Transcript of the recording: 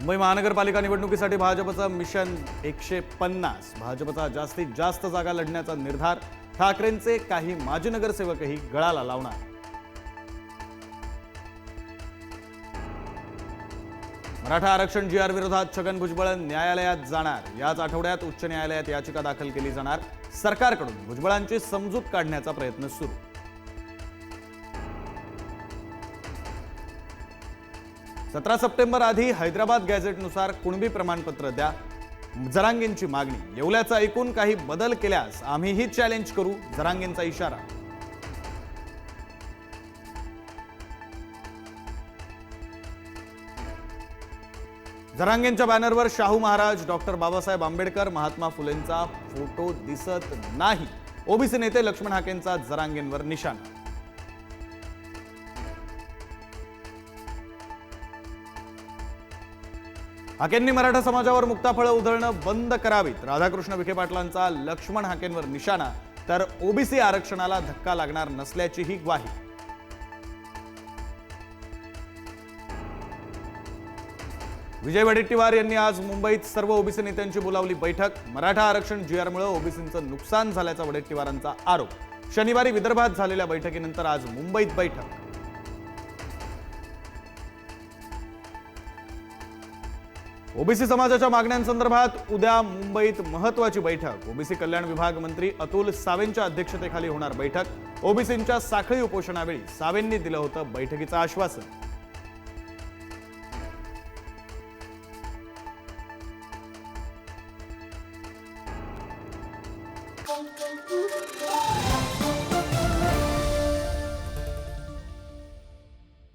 मुंबई महानगरपालिका निवडणुकीसाठी भाजपचं मिशन एकशे पन्नास. भाजपचा जास्तीत जास्त जागा लढण्याचा निर्धार ठाकरेंचे काही माजी नगरसेवकही गळाला लावणार. मराठा आरक्षण जी आर विरोधात छगन भुजबळ न्यायालयात जाणार. याच आठवड्यात उच्च न्यायालयात याचिका दाखल केली जाणार. सरकारकडून भुजबळांची समजूत काढण्याचा प्रयत्न सुरू. सतरा सप्टेंबर आधी हैदराबाद गॅझेटनुसार कुणबी प्रमाणपत्र द्या. जरांगेंची मागणी. येवल्याचं ऐकून काही बदल केल्यास आम्हीही चॅलेंज करू जरांगेंचा इशारा. जरांगेंच्या बॅनरवर शाहू महाराज डॉक्टर बाबासाहेब आंबेडकर महात्मा फुलेंचा फोटो दिसत नाही. ओबीसी नेते लक्ष्मण हाकेंचा जरांगेंवर निशाणा. हाकेंनी मराठा समाजावर मुक्ताफळं उधळणं बंद करावीत. राधाकृष्ण विखे पाटलांचा लक्ष्मण हाकेंवर निशाणा तर ओबीसी आरक्षणाला धक्का लागणार नसल्याचीही ग्वाही. विजय वडेट्टीवार यांनी आज मुंबईत सर्व ओबीसी नेत्यांची बोलावली बैठक. मराठा आरक्षण जीआरमुळे ओबीसींचं नुकसान झाल्याचा वडेट्टीवारांचा आरोप. शनिवारी विदर्भात झालेल्या बैठकीनंतर आज मुंबईत बैठक. ओबीसी समाजाच्या मागण्यांसंदर्भात उद्या मुंबईत महत्वाची बैठक. ओबीसी कल्याण विभाग मंत्री अतुल सावेंच्या अध्यक्षतेखाली होणार बैठक. ओबीसींच्या साखळी उपोषणावेळी सावेंनी दिलं होतं बैठकीचं आश्वासन.